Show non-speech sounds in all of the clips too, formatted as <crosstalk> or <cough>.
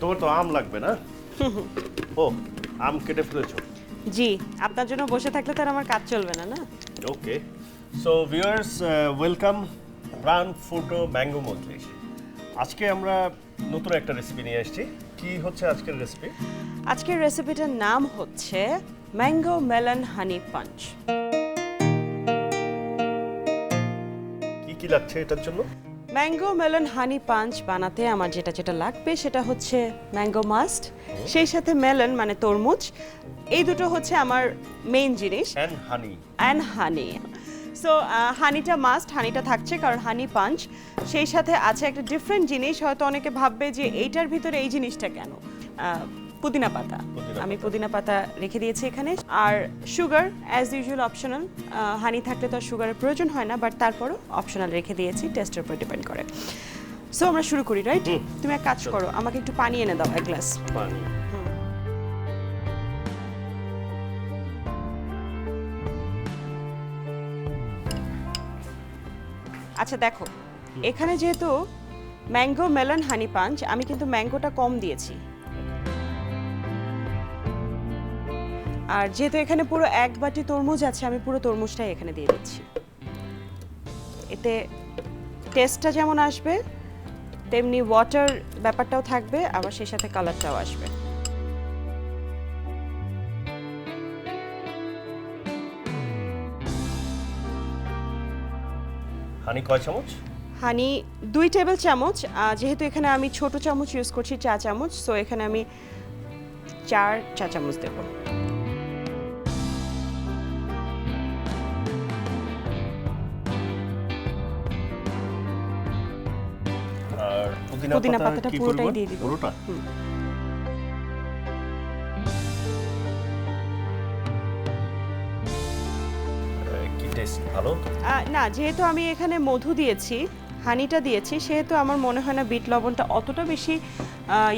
তোমার তো আম লাগবে না? <laughs> ও আম কেটে ফেলেছো। জি আপনার জন্য বসে থাকলে তো আর আমার কাজ চলবে না না? ওকে সো ভিউয়ার্স ওয়েলকাম প্রাণ ফুটো ম্যাঙ্গো মজলিস আজকে আমরা নতুন একটা রেসিপি নিয়ে এসেছি কি হচ্ছে আজকের রেসিপি আজকের রেসিপিটার নাম হচ্ছে ম্যাঙ্গো মেলন হানি পাঞ্চ কি কি লাগছে এটার জন্য? ম্যাঙ্গো মেলন হানি পাঞ্চ বানাতে আমার যেটা যেটা লাগবে সেটা হচ্ছে ম্যাঙ্গো মাস্ট সেই সাথে মেলন মানে তরমুজ এই দুটো হচ্ছে আমার মেইন জিনিস। And honey and honey so হানিটা must হানিটা থাকছে কারণ হানি পাঞ্চ সেই সাথে আছে একটা ডিফারেন্ট জিনিস হয়তো অনেকে ভাববে যে এইটার ভিতরে এই জিনিসটা কেন? আহ, পুদিনা পাতা। আমি পুদিনা পাতা রেখে দিয়েছি এখানে। আর sugar as usual optional honey থাকলে তো আর সুগারের প্রয়োজন হয় না বাট তারপরও অপশনাল রেখে দিয়েছি টেস্টের উপর ডিপেন্ড করে। সো আমরা শুরু করি রাইট তুমি এক কাজ করো আমাকে একটু পানি এনে দাও এক গ্লাস পানি। আচ্ছা দেখো। এখানে যেহেতু ম্যাঙ্গো মেলন হানি পাঞ্চ আমি কিন্তু ম্যাঙ্গোটা কম দিয়েছি। আর যেহেতু এখানে পুরো এক বাটি তরমুজ আছে আমি পুরো তরমুজটাই এখানে দিয়ে দিচ্ছি। এতে টেস্টটা যেমন আসবে তেমনি ওয়াটার ব্যাপারটাও থাকবে আবার সেই সাথে কালারটাও আসবে। হানি কয় চামচ? হানি দুই টেবিল চামচ যেহেতু এখানে আমি ছোট চামচ ইউজ করছি চা চামচ সো এখানে আমি চার চা চামচ দেব। আর পুদিনা পাতাটা পুরোটাই দিয়ে দিব। পুরোটা? কি টেস্ট ভালো? না যেহেতু আমি এখানে মধু দিয়েছি হানিটা দিয়েছি সেহেতু আমার মনে হয় না বিট লবণটা অতটা বেশি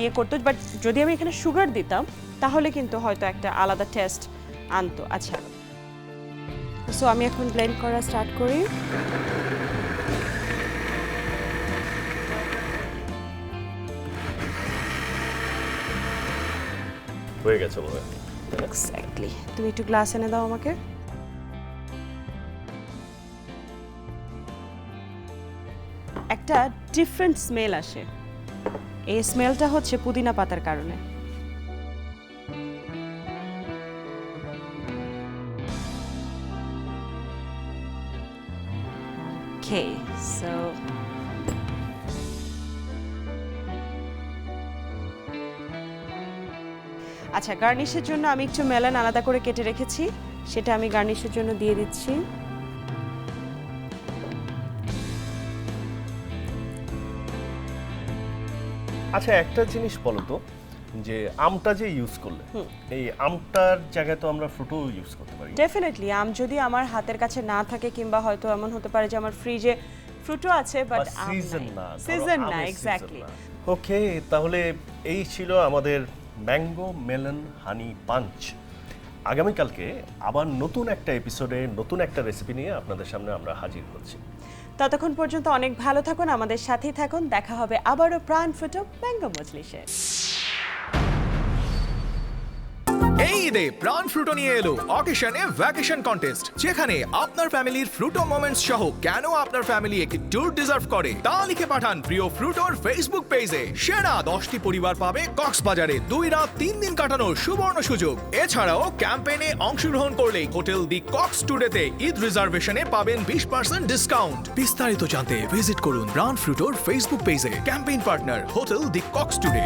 ইয়ে করতো বাট যদি আমি এখানে সুগার দিতাম তাহলে কিন্তু হয়তো একটা আলাদা টেস্ট আনতো। আচ্ছা। সো আমি এখন ব্লেন্ড করা স্টার্ট করি। হয়ে গেছে হয়। এক্স্যাক্টলি তুমি একটু গ্লাস এনে দাও আমাকে। একটা ডিফারেন্ট স্মেল আসে। এই স্মেলটা হচ্ছে পুদিনা পাতার কারণে। Okay, so আচ্ছা গার্নিশের জন্য আমি একটু মেলান আলাদা করে কেটে রেখেছি। সেটা আমি গার্নিশের জন্য দিয়ে দিচ্ছি। আচ্ছা একটা জিনিস বলো তো যে আমটা যে ইউজ করলে এই আমটার জায়গায় তো আমরা ফ্রুটও ইউজ করতে পারি। ডেফিনেটলি আম যদি আমার হাতের কাছে না থাকে কিংবা হয়তো এমন হতে পারে যে আমার ফ্রিজে ফ্রুটও আছে বাট সিজন না সিজন না। এক্স্যাক্টলি ওকে তাহলে এই ছিল আমাদের ম্যাঙ্গো মেলন হানি পাঞ্চ। আগামীকালকে আবার নতুন একটা এপিসোডে নতুন একটা রেসিপি নিয়ে আপনাদের সামনে আমরা হাজির হচ্ছি। ততক্ষণ পর্যন্ত অনেক ভালো থাকুন, আমাদের সাথেই থাকুন। দেখা হবে আবারও প্রাণ ফুটো ম্যাঙ্গো মজলিসে। এই ঈদে প্রাণ ফ্রুটো নিয়ে এলো। অকেশনে ভ্যাকেশন কন্টেস্ট যেখানে আপনার ফ্যামিলির ফ্রুটো মোমেন্টস সহ কেন আপনার ফ্যামিলি একটি ট্যুর ডিজার্ভ করে, তা লিখে পাঠান প্রিয় ফ্রুটোর ফেসবুক পেজে সেরা দশটি পরিবার পাবে কক্সবাজারে দুই রাত, তিন দিন কাটানোর সুবর্ণ সুযোগ। এছাড়াও ক্যাম্পেইনে অংশগ্রহণ করলে হোটেল দি কক্স টুডেতে ঈদ রিজার্ভেশনে পাবেন বিশ পার্সেন্ট ডিসকাউন্ট বিস্তারিত জানতে ভিজিট করুন প্রাণ ফ্রুটোর ফেসবুক পেজে campaign partner hotel the Cox today.